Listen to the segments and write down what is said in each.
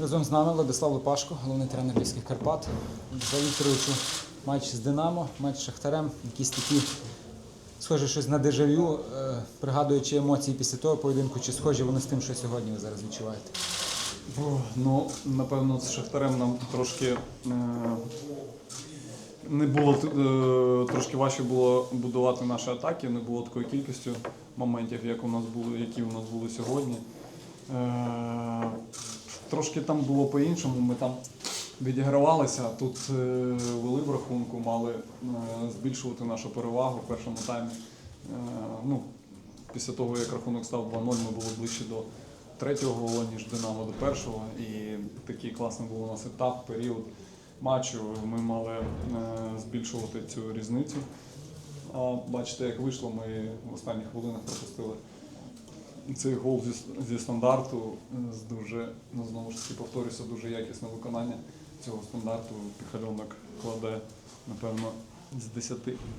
Разом з нами Владислав Лопашко, головний тренер Львівських Карпат. За матч з Динамо, матч з Шахтарем. Якісь такі, схоже, щось на дежавю, е, пригадуючи емоції після того поєдинку, чи схожі вони з тим, що сьогодні ви зараз відчуваєте? Ну, напевно, з Шахтарем нам трошки е, не було е, трошки важче було будувати наші атаки, не було такої кількості моментів, як у нас були, які у нас були сьогодні. Трошки там було по-іншому. Ми там відігравалися. Тут е, вели в рахунку, мали е, збільшувати нашу перевагу в першому таймі. Е, ну, після того, як рахунок став 2-0, ми були ближче до третього гола, ніж Динамо до першого. І такий класний був у нас етап, період матчу. Ми мали е, збільшувати цю різницю. А бачите, як вийшло, ми в останніх хвилинах пропустили цей гол зі, зі стандарту е, з дуже, ну знову ж таки повторюся, дуже якісне виконання цього стандарту. Піхальонок кладе, напевно, з 10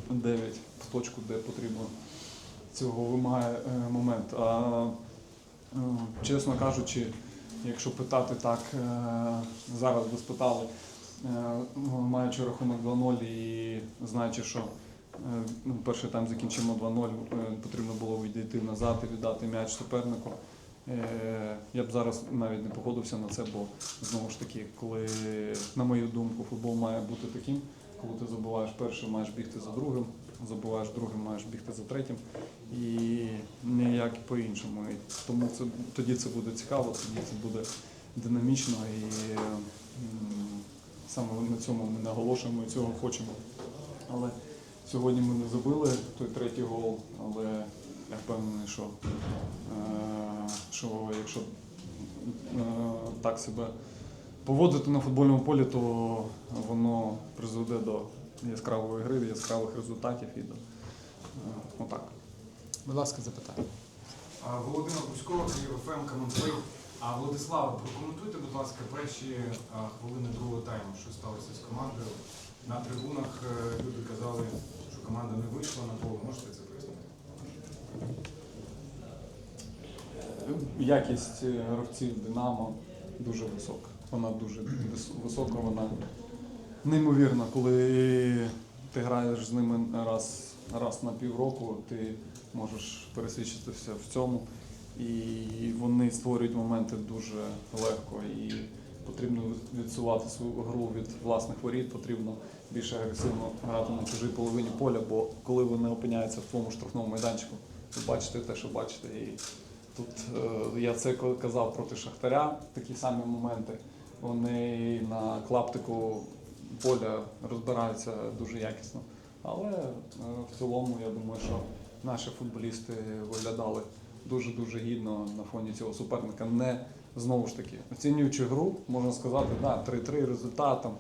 9 в точку, де потрібно. Цього вимагає е, момент. А е, чесно кажучи, якщо питати так, е, зараз би спитали, е, маючи рахунок 2-0 і знаючи, що ну, перший тайм закінчимо 2-0, е, потрібно було відійти назад і віддати м'яч супернику. Е, Я б зараз навіть не погодився на це, бо знову ж таки, коли, на мою думку, футбол має бути таким, коли ти забуваєш першим, маєш бігти за другим, забуваєш другим, маєш бігти за третім. І ніяк по-іншому. Тому це, тоді це буде цікаво, тоді це буде динамічно і саме на цьому ми наголошуємо і цього хочемо. Але сьогодні ми не забили той третій гол, але я впевнений, що, е, що якщо е, так себе поводити на футбольному полі, то воно призведе до яскравої гри, до яскравих результатів і до е, отак. Будь ласка, запитання. Володимир Бузько, Київ ФМ, коментує. А Владислава, прокоментуйте, будь ласка, перші хвилини другого тайму, що сталося з командою. На трибунах е, люди казали, що команда не вийшла на поле. Можете це пояснити? Якість е, гравців Динамо дуже висока. Вона дуже висока, вона неймовірна. Коли ти граєш з ними раз, раз на півроку, ти можеш пересвідчитися в цьому. І вони створюють моменти дуже легко. І потрібно відсувати свою гру від власних воріт, потрібно більш агресивно грати на чужій половині поля, бо коли вони опиняються в твоєму штрафному майданчику, ви бачите те, що бачите. І Тут е, я це казав проти Шахтаря, такі самі моменти. Вони на клаптику поля розбираються дуже якісно. Але е, в цілому я думаю, що наші футболісти виглядали дуже-дуже гідно на фоні цього суперника. Не знову ж таки, оцінюючи гру, можна сказати, да, 3-3 результат, там,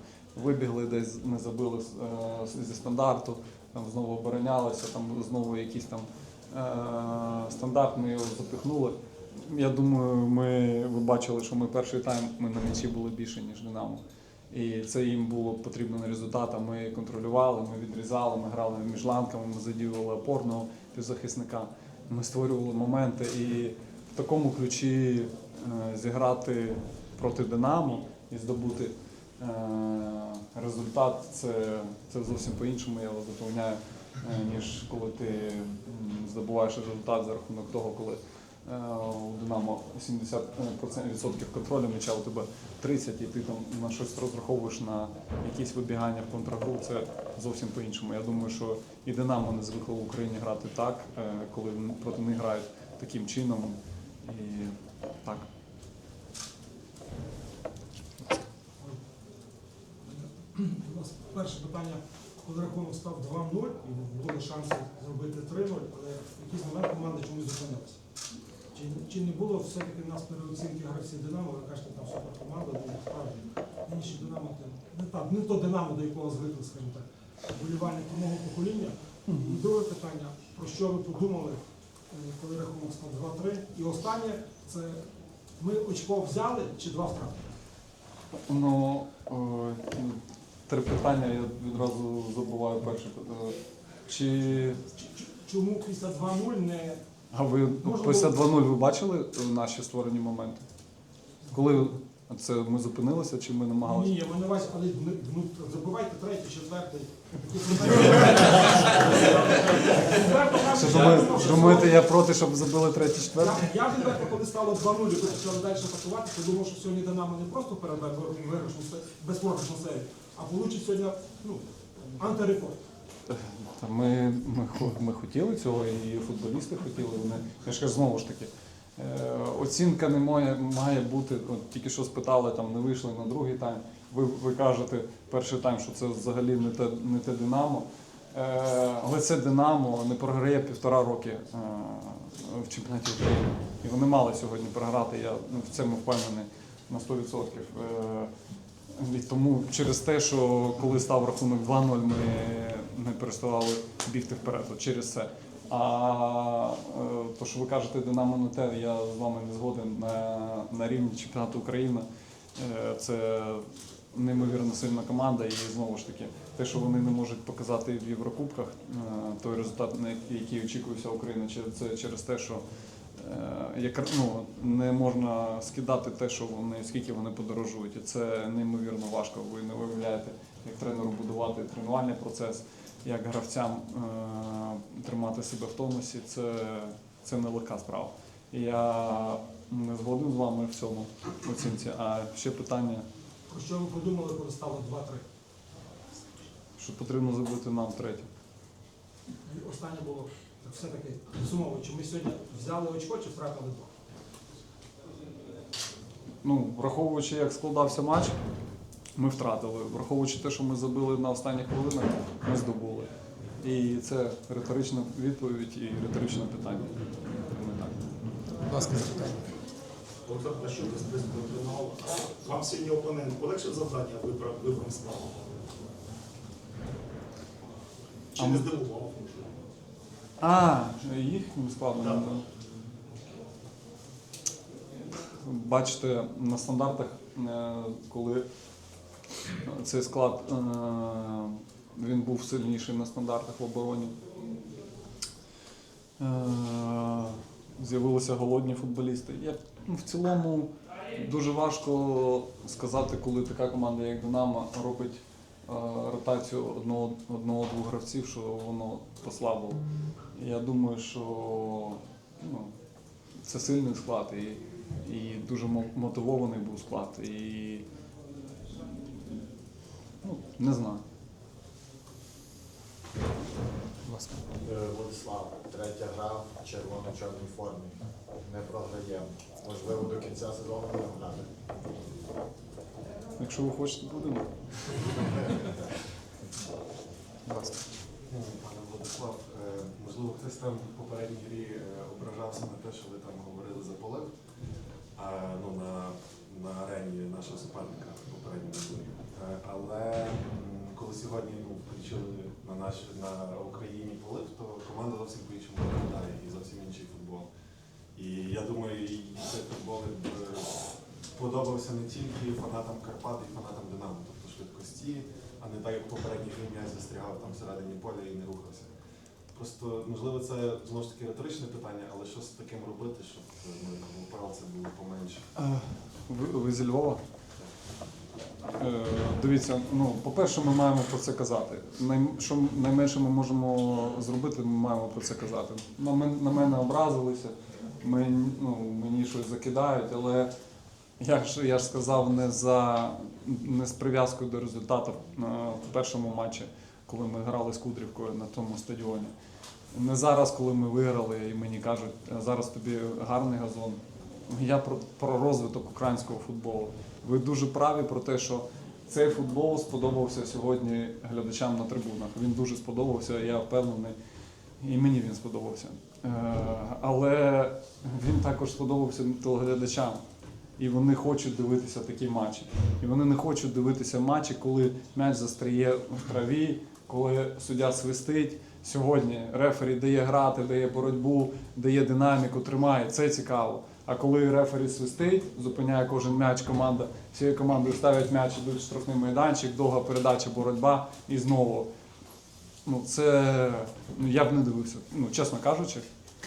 вибігли десь, не забили е, зі стандарту, там знову оборонялися, там знову якісь там е, стандарт, ми його запихнули. Я думаю, ми ви бачили, що ми перший тайм ми на м'ячі були більше, ніж Динамо. І це їм було потрібно на результат. Ми контролювали, ми відрізали, ми грали між ланками, ми задіювали опорного півзахисника, ми створювали моменти. І в такому ключі е, зіграти проти Динамо і здобути е, результат це, це зовсім по-іншому, я вас запевняю, е, ніж коли ти здобуваєш результат за рахунок того, коли у Динамо 70% контролю м'яча, у тебе 30, і ти там на щось розраховуєш на якісь вибігання в контрагру, це зовсім по-іншому. Я думаю, що і Динамо не звикло в Україні грати так, е, коли проти них грають таким чином. І так. У нас перше питання, коли рахунок став 2-0, і були шанси зробити 3-0, але в якийсь момент команда чомусь зупинилася. Чи, чи не було все-таки в нас переоцінки гравців Динамо, ви кажете, там суперкоманда, де справді інші Динамо, не, так, не то Динамо, до якого звикли, скажімо так, болівальники мого покоління. І друге питання, про що ви подумали, е, коли рахунок став 2-3? І останнє, це ми очко взяли чи два втратили? Ну, е, три питання я відразу забуваю перше. Е, Чи Чому після 2-0 не а ви після було- 2-0 ви бачили е, наші створені моменти? Коли це ми зупинилися чи ми намагалися? Ні, я маю на увазі, але ну, забивайте третій, четвертий. Що думаєте, я проти, щоб забили третій, четвертий? Я, я відверто, коли стало 2-0, і почали далі атакувати, то думав, що сьогодні Динамо не просто передасть виграшну се- безпрограшну серію, а получить сьогодні ну, антирекорд. Ми, ми, ми хотіли цього, і футболісти хотіли. Вони, я ж кажу, знову ж таки, е, оцінка не має, має бути, от тільки що спитали, там не вийшли на другий тайм. Ви, ви кажете перший тайм, що це взагалі не те, не те Динамо. Е, але це Динамо не програє півтора роки е, в чемпіонаті України. І вони мали сьогодні програти, я ну, в цьому впевнений на 100%. Е, і тому через те, що коли став рахунок 2-0, ми переставали бігти вперед. От через це. А е, то, що ви кажете, Динамо не те, я з вами не згоден на, на рівні чемпіонату України. Е, Це неймовірно сильна команда, і знову ж таки, те, що вони не можуть показати в Єврокубках, е, той результат, який очікується Україна, це через те, що як, ну, не можна скидати те, що вони, скільки вони подорожують. І це неймовірно важко. Ви не виявляєте, як тренеру будувати тренувальний процес, як гравцям е, тримати себе в тонусі. Це, це нелегка справа. І я не згоден з вами в цьому оцінці. А ще питання, Про що ви подумали, коли стало 2-3? що потрібно забити нам третє. І останнє було все-таки підсумовуючи, ми сьогодні взяли очко чи втратили два? Ну, враховуючи, як складався матч, ми втратили. Враховуючи те, що ми забили на останніх хвилинах, ми здобули. І це риторична відповідь і риторичне питання. Будь ласка, запитання. Олександр Пащук, без трибунал. Вам сьогодні опонент полегшив завдання вибрав вибором складу? Чи А не здивував? А, їх складно. Так. Бачите, на стандартах, е, коли цей склад е, він був сильніший на стандартах в обороні. Е, З'явилися голодні футболісти. Я, ну, в цілому дуже важко сказати, коли така команда, як Динамо, робить е, ротацію одного- одного-двох гравців, що воно послабило. Я думаю, що ну, це сильний склад і, і дуже мотивований був склад. І ну, не знаю. Будь ласка. Е, Владислав, третя гра в червоно-чорній формі. Не програємо. Можливо, до кінця сезону не грати. Якщо ви хочете, будемо. Будь ласка. Ну, Пане Владислав, е, можливо, хтось там в попередній грі е, ображався на те, що ви там говорили за полив а, ну, на, на арені нашого суперника в попередньому турі. Е, Але коли сьогодні ну, включили на, наш, на Україні полив, то команда зовсім по-іншому виглядає і зовсім інший футбол. І я думаю, і цей футбол е, подобався не тільки фанатам Карпат і фанатам Динамо, тобто швидкості, а не так, як попередній грі м'яч застрягав там всередині поля і не рухався. Просто, можливо, це знову ж таки риторичне питання, але що з таким робити, щоб ну, УПЛ це було поменше? Е, Ви, ви зі Львова? Е, Дивіться, ну, по-перше, ми маємо про це казати. Що найменше ми можемо зробити, ми маємо про це казати. На, мен, на мене образилися, мені, ну, мені щось закидають, але я ж, я ж сказав не, за, не з прив'язкою до результату е, в першому матчі, коли ми грали з Кудрівкою на тому стадіоні. Не зараз, коли ми виграли, і мені кажуть, «Е, зараз тобі гарний газон. Я про, про розвиток українського футболу. Ви дуже праві про те, що цей футбол сподобався сьогодні глядачам на трибунах. Він дуже сподобався, я впевнений, і мені він сподобався. Е, але він також сподобався телеглядачам. І вони хочуть дивитися такі матчі. І вони не хочуть дивитися матчі, коли м'яч застряє в траві, коли суддя свистить. Сьогодні рефері дає грати, дає боротьбу, дає динаміку, тримає. Це цікаво. А коли рефері свистить, зупиняє кожен м'яч, команда всією командою ставить м'яч, ідуть в штрафний майданчик, довга передача, боротьба і знову. Ну, це ну, я б не дивився. Ну, чесно кажучи,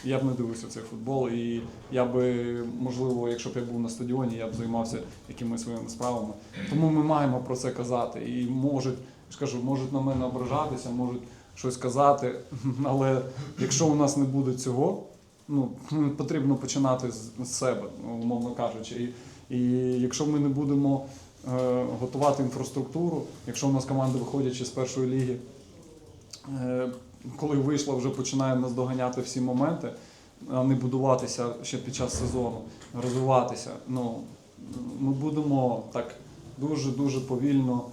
я б не дивився цей футбол. І я би, можливо, якщо б я був на стадіоні, я б займався якимись своїми справами. Тому ми маємо про це казати. І можуть, я можуть на мене ображатися, можуть щось казати. Але якщо у нас не буде цього, ну потрібно починати з, себе, умовно кажучи. І, і якщо ми не будемо е, готувати інфраструктуру, якщо у нас команди виходячи з першої ліги, е, коли вийшла, вже починає наздоганяти всі моменти, а не будуватися ще під час сезону, розвиватися. Ну, ми будемо так дуже-дуже повільно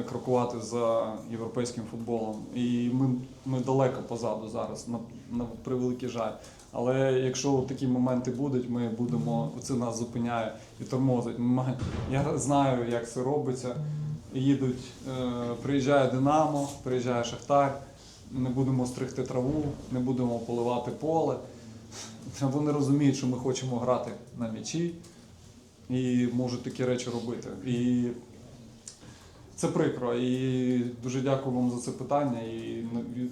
крокувати за європейським футболом. І ми, ми далеко позаду зараз, на, на превеликий жаль. Але якщо такі моменти будуть, ми будемо, це нас зупиняє і тормозить. Я знаю, як це робиться. Їдуть, е, приїжджає Динамо, приїжджає Шахтар, не будемо стригти траву, не будемо поливати поле. Вони розуміють, що ми хочемо грати на м'ячі і можуть такі речі робити. І це прикро. І дуже дякую вам за це питання. І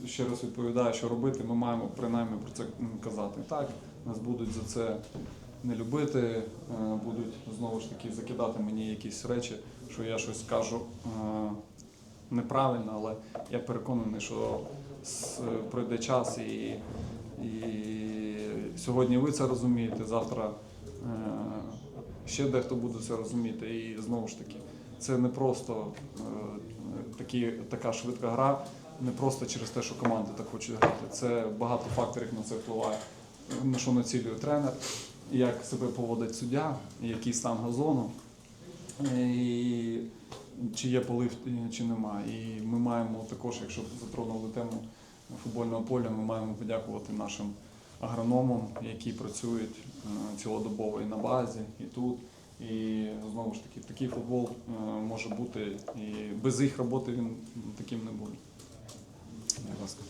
ще раз відповідаю, що робити. Ми маємо принаймні про це казати. Так, нас будуть за це не любити, е, будуть знову ж таки закидати мені якісь речі, що я щось кажу е, неправильно, але я переконаний, що с- пройде час і, і сьогодні ви це розумієте, завтра е, ще дехто буде це розуміти. І знову ж таки, це не просто е, такі, така швидка гра, не просто через те, що команди так хочуть грати. Це багато факторів на це впливає. На що націлює тренер, як себе поводить суддя, який стан газону, і чи є полив, чи нема. І ми маємо також, якщо затронули тему футбольного поля, ми маємо подякувати нашим агрономам, які працюють е, цілодобово і на базі, і тут. І знову ж таки, такий футбол е, може бути, і без їх роботи він таким не буде. Будь ласка.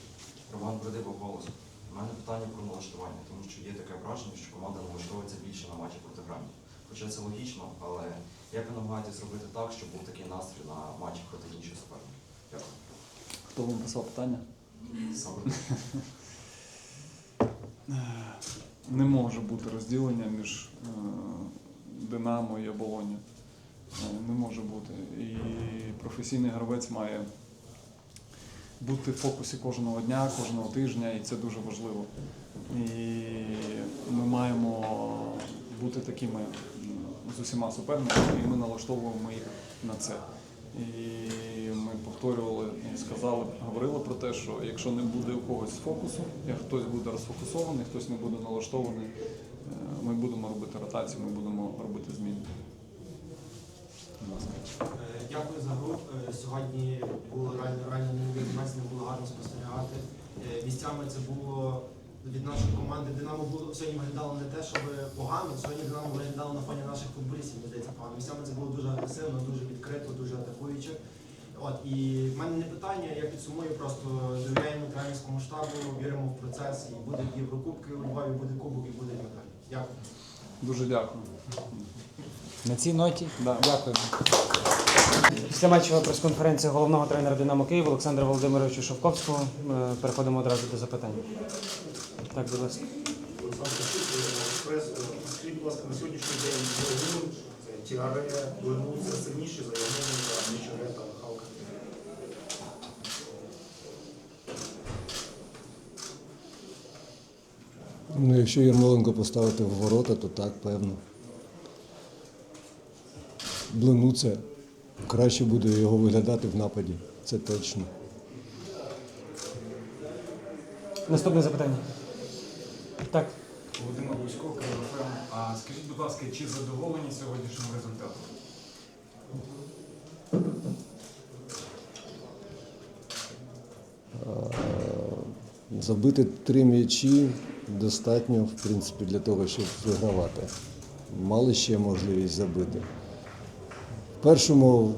Роман Бридиба голос. У мене питання про налаштування, тому що є таке враження, що команда налаштовується більше на матчі проти Грані. Хоча це логічно, але як ви намагаєтесь зробити так, щоб був такий настрій на матчі проти інших суперників? Дякую. Хто вам писав питання? Саме Не може бути розділення між е, Динамо і Оболоння. Е, Не може бути. І професійний гравець має бути в фокусі кожного дня, кожного тижня, і це дуже важливо. І ми маємо бути такими з усіма суперниками, і ми налаштовуємо їх на це. І ми повторювали і сказали, говорили про те, що якщо не буде у когось фокусу, як хтось буде розфокусований, хтось не буде налаштований, ми будемо робити ротацію, ми будемо робити зміни. Е, Дякую за гру. Е, Сьогодні було реально реально не було гарно спостерігати. Е, Місцями це було від нашої команди. Динамо було сьогодні виглядало не те, щоб погано. Сьогодні Динамо виглядало на фоні наших футболістів, мені здається, погано. Місцями це було дуже агресивно, дуже відкрито, дуже атакуюче. От і в мене не питання, я підсумую, просто довіряємо тренерському штабу, віримо в процес. І будуть Єврокубки у Львові, буде кубок і буде медаль. Дякую. Дуже дякую. На цій ноті Да. дякую. Після матчова прес-конференція головного тренера Динамо Київ Олександра Володимировича Шовковського. Е, Переходимо одразу до запитань. Так, будь ласка. Олександр Скажіть, будь ласка, на сьогоднішній день це Тіаре, Ленуця сильніші за Євгеном, Нічаре Ну, якщо Ярмоленко поставити в ворота, то так, певно. Блинуце краще буде його виглядати в нападі. Це точно. Наступне запитання. Так, Володимир Бусько, КВФМ. А скажіть, будь ласка, чи задоволені сьогоднішнім результатом? Забити три м'ячі достатньо, в принципі, для того, щоб вигравати. Мали ще можливість забити. В першому,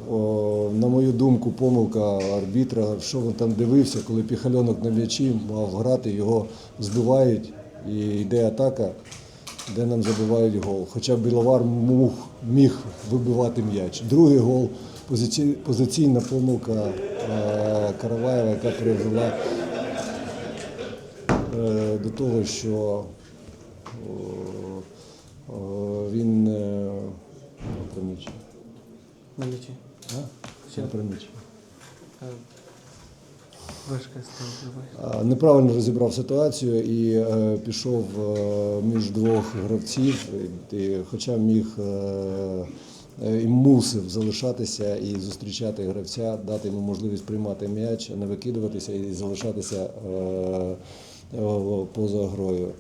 на мою думку, помилка арбітра, що він там дивився, коли піхальонок на м'ячі мав грати, його збивають і йде атака, де нам забивають гол. Хоча Біловар міг вибивати м'яч. Другий гол позиційна помилка е, Караваєва, яка привела е, до того, що він е, приміщення. Мельничі. А? Ще е. А, Неправильно розібрав ситуацію і е, пішов е, між двох гравців, і, хоча міг е, е, і мусив залишатися і зустрічати гравця, дати йому можливість приймати м'яч, не викидуватися і залишатися е, е, поза грою.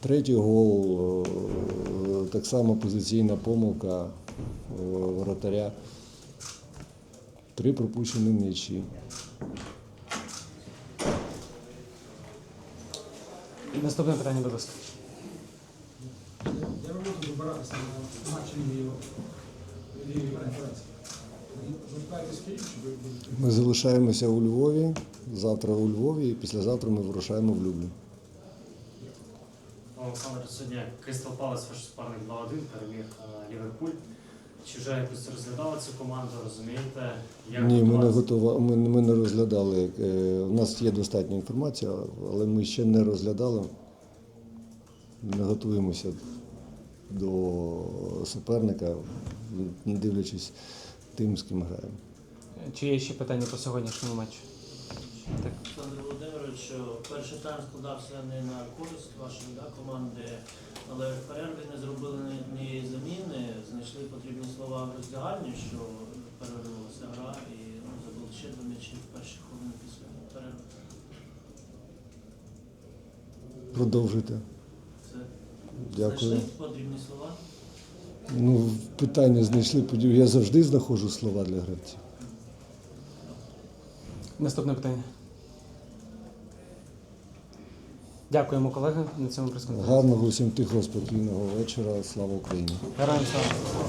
Третій гол е, так само позиційна помилка е, воротаря. Три пропущені м'ячі. Наступне питання, будь ласка. Я не буду вибиратися на матчі лівої конференції. Звертайтесь в Київ, чи ви будете? Ми залишаємося у Львові. Завтра у Львові і післязавтра ми вирушаємо в Люблін. Олександр, сьогодні Кристал Палас, ваш суперник 2-1, переміг е, Ліверпуль. Чи вже якось розглядали цю команду, розумієте? Як Ні, ми не готова. Ми, ми не розглядали. Е, У нас є достатня інформація, але ми ще не розглядали. Не готуємося до суперника, не дивлячись тим, з ким граємо. Чи є ще питання по сьогоднішньому матчу? Так. Олександр Володимирович, перший тайм складався не на користь вашої да, команди, але в перерві не зробили ні однієї заміни, знайшли потрібні слова в роздягальні, що перервалася гра і ну, забули ще два м'ячі в перші хвилини після перерви. Продовжуйте. Це Дякую. знайшли потрібні слова. Ну, питання знайшли. Я завжди знаходжу слова для гравців. Наступне питання. Дякуємо, колеги. На цьому прес-конференції. Гарного усім тихого, спокійного вечора. Слава Україні! Героям слава.